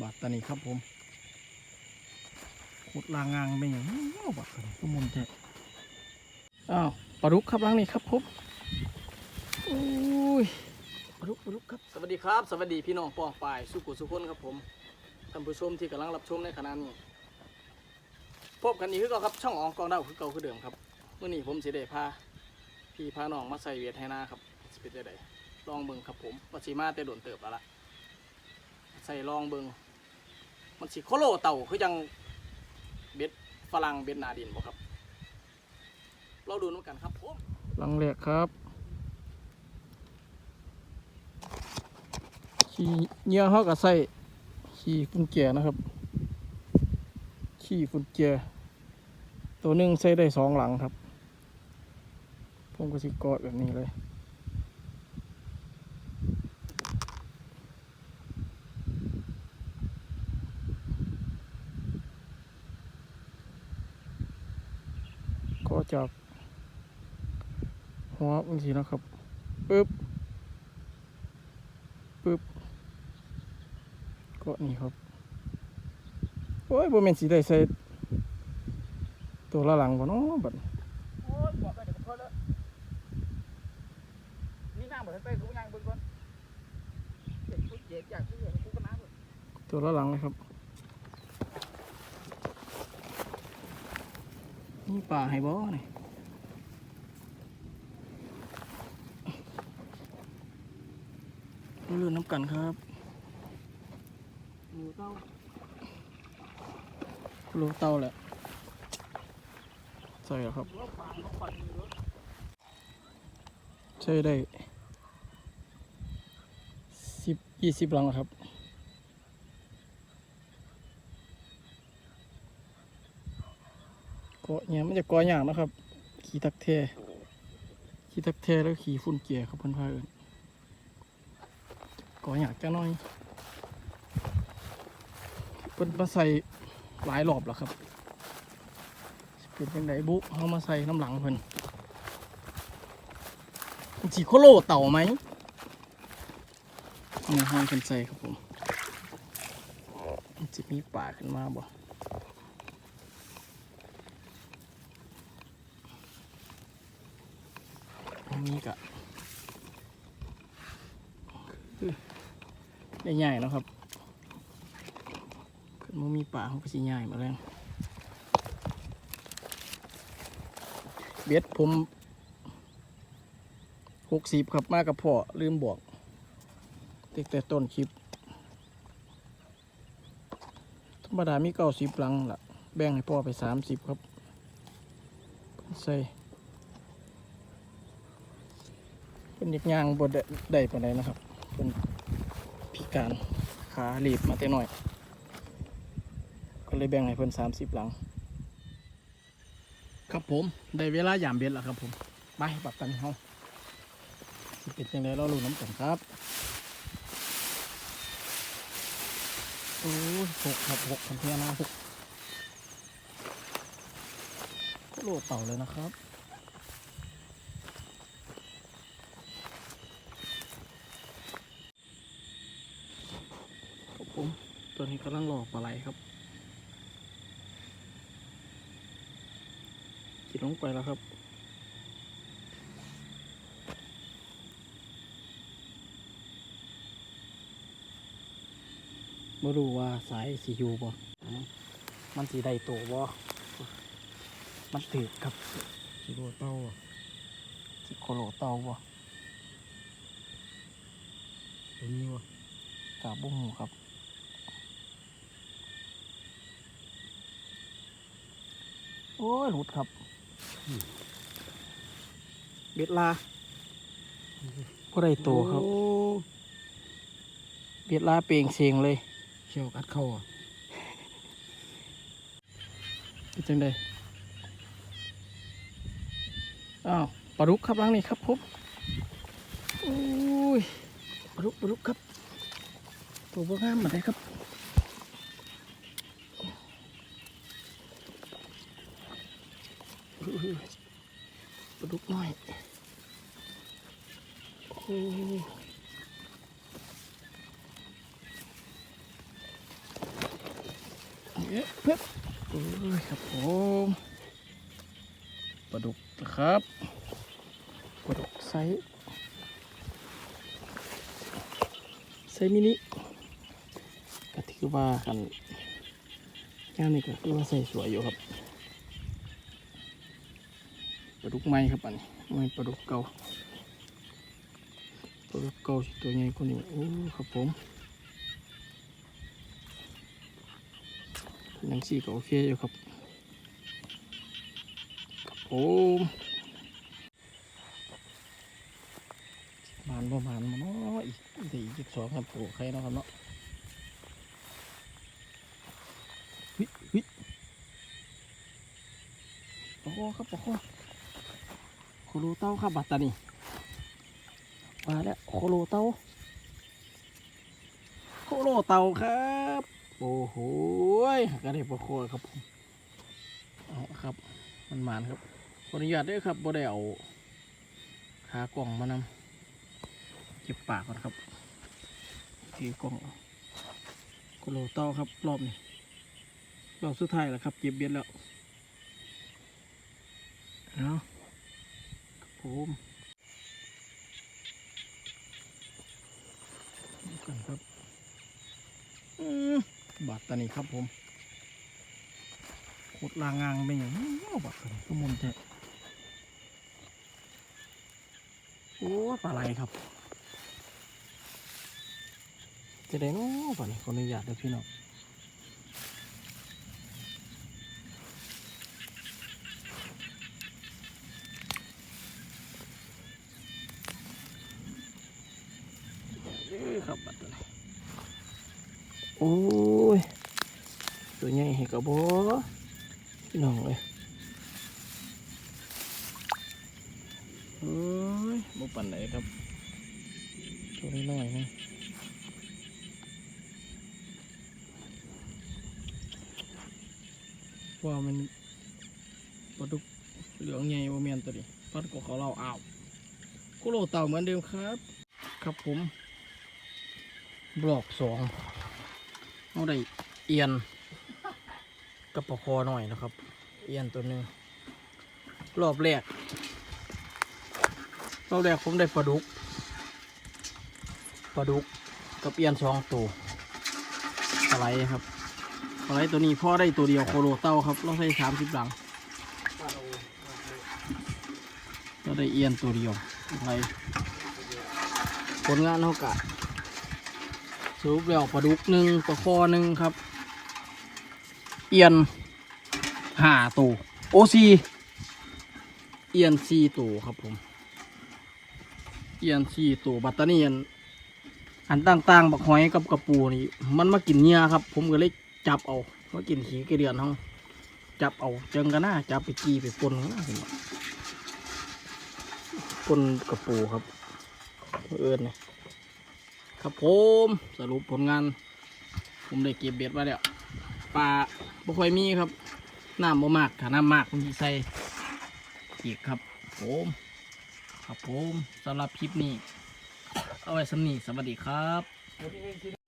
บาทตานี้ครับผมขุดลางงางเป็นอย่างนี้บาทตานี้ก็มุนแท้อ้าวปลาดุกครับล้างนี่ครับผมอุ้ยปลาดุกปลาดุกครับ สวัสดีครับ สวัสดีพี่น้องปองปายสุกุสุคนครับผมท่านผู้ชมที่กำลังรับชมในขณะนี้พบกันอีกคือเก่าครับช่องอองกองดาวคือเก่าคือเดิมครับเมื่อนี้ผมสิได้พาพี่พาน้องมาใส่เวียดให้หน้าครับสิเป็นจังไดลองเบิ่งครับผมว่าสิมาแต่โดนเติบแล้วล่ะใส่ลองเบิง มันสิโคโลเต่าคือจังเบ็ดฝรั่งเบ็ดนาดินบ่ครับ เราดูน้ำกันครับผมลังแรกครับขี่เหยื่อเขาก็ใส่ขี่ฟุนเกียนะครับ ขี่ฟุนเกียตัวหนึ่งใส่ได้สองหลังครับ ผมก็สิกอดแบบนี้เลย ก็ จากหัวบางทีนะครับปึ๊บปึ๊บก็นี่ครับ โอ้ยบ่แม่นสีได้ใส่ตัวละหลังบ่เนาะบัดนี้โอ้ยบอกไปเดี๋ยวผมเขาแล้วนี่นั่งเหมือนไปกูนั่งบนก่อนเด็กกูเจ็บอยากกูเห็นกูก็น้ำก่อนตัวละหลังเลยครับ นี่ป่าให้บ่นี่ดูลื่นน้ำกันครับหมูเต้าโลเต้าแหละใส่แล้วครับหัวฟางเขาฝันอยู่รถใช้ได้สิบยี่สิบลังแล้วครับ เกาะเนี่ยมันจะเกาะอย่างนะครับ ขี่ตักเทขี่ตักเทแล้วขี่ฝุ่นเกียร์ครับเพื่อนพาเอินเกาะอย่างจังน้อยเพิ่นมาใส่หลายรอบแล้วครับเป็นยังไงบุเอามาใส่น้ำหลังเพิ่นสีโคโลเต่าไหมมีห้องกันใส่ครับผมจะมีป่าขึ้นมาบ่ นี้กะได้ใหญ่แล้วครับขึ้นมามีป่าเขาก็สิใหญ่มาแล้วเบ็ดผมหกสิบครับมากับพ่อลืมบอกตั้งแต่ต้นคลิป ธรรมดามีเก้าสิบลังละแบ่งให้พ่อไปสามสิบครับ ใส่ เป็นเด็กยางบดได้ปานใดนะครับ เป็นพิการขาหลีบมาแต่น้อย ก็เลยแบ่งให้เพิ่นสามสิบลัง ครับผมได้เวลายามเบ็ดแล้วครับผมไปปรับกันเฮาสิเป็นยังไงเรารู้น้ำกันครับโอ้หกครับหกคันเทียนะหกก็โหลดเต่าเลยนะครับผม ตัวนี้กำลังหลอกปลาไหลครับกินลงไปแล้วครับ ไม่รู้ว่าสายสีอยู่บ่อืมมันสีใดตัวบ่มันถือครับสีโรเต้าอะสิโคโลเตาบ่ตัวนี้วะกาบุ้งครับ โอ้ยหลุดครับ เบ็ดลาก็ได้ตัวครับ โอ้เบ็ดลาเปล่งเสียงเลยเชี่ยวกัดเข้าอะเป็นจังไดอ้าวปลาดุกครับล้างนี่ครับผมโอ้ยปลาดุกปลาดุกครับ ตัวพวกงามมาได้ครับอื้อ ปลาดุกน้อยโอ้อ๊ะเพิ่มโอ้ยครับผมปลาดุกนะครับปลาดุกไซส์ไซส์มินิก็ถือว่ากันย่างนี่ก็คือว่าใส่สวยอยู่ครับ ดุกไม้ครับอันนี้ไม่ปลาดุกเก่าปลาดุกเก่าตัวใหญ่กว่านี้โอ้ครับผมยังสี่ก็โอเคอยู่ครับครับผมมานประมาณมาเนาะอีกสี่อีกสองครับปลูกใครเนาะครับเนาะวิวิโอ้ครับโอ้ โคโลเต้าครับบัตตานี่มาแล้วโคโลเต้าโคโลเต้าครับ โอ้โหยก็ได้ประโคครับผมเอาครับ มันหมานครับขออนุญาตด้วยครับบ่ได้เอาขากล่องมานำเก็บปากก่อนครับถือกล่องโคโลเต้าครับ รอบนี้รอบสุดท้ายแล้วครับเก็บเบ็ดแล้วเอาครับ ผมดูกันครับบาดตานี่ครับผมขุดลางางไปอย่างนี้บาดตานี่ก็มุนแท้โอ้ปลาไหลครับ จะได้นาะป่านี้ขออนุญาตเด้อพี่น้อง ครับบาดตานี่โอ้ย ตัวใหญ่เห็นกระบอกพี่น้องเลยโอ้ยบ่ปันไหนครับ ตัวนี้น้อยนะว่ามันปลาดุกเหลืองใหญ่ว่เมียนตัวนี้ปัดก็เขาเราอ้าวกุโลเต่าเหมือนเดิมครับ ครับผม บล็อกสองเอาได้เอียนกับปะคอหน่อยนะครับ เอียนตัวหนึ่งรอบแรกรอบแรกผมได้ปลาดุกปลาดุกกับเอียนสองตัวอะไรครับอะไรตัวนี้พ่อได้ตัวเดียวโคโลเต้าครับเราใส่สามสิบหลังเราได้เอียนตัวเดียวอะไรผลงานเท่ากับ สรุปแล้วปลาดุกหนึ่งปลาคอหนึ่งครับ เอียนห้าตัวโอซีเอียนสี่ตัวครับผม เอียนสี่ตัวบัตตานีอันอันต่างๆบักหอยกับกระปูนี่มันมากินเหยื่อครับ ผมก็เลยจับเอามากินขี้กระเดือนเขาจับเอาเจังกันหน้าจับไปกีไปปนกันหน้าผมปนกระปูครับเอิญเนี่ย ครับผมสรุปผลงาน ผมได้เก็บเบ็ดมาแล้วปลาบ่ค่อยมีครับน้ำบ่มากถ้าน้ำมากผมจะใส่อีกครับผมครับผมสำหรับคลิปนี้ เอาไว้สำนีสวัสดีครับ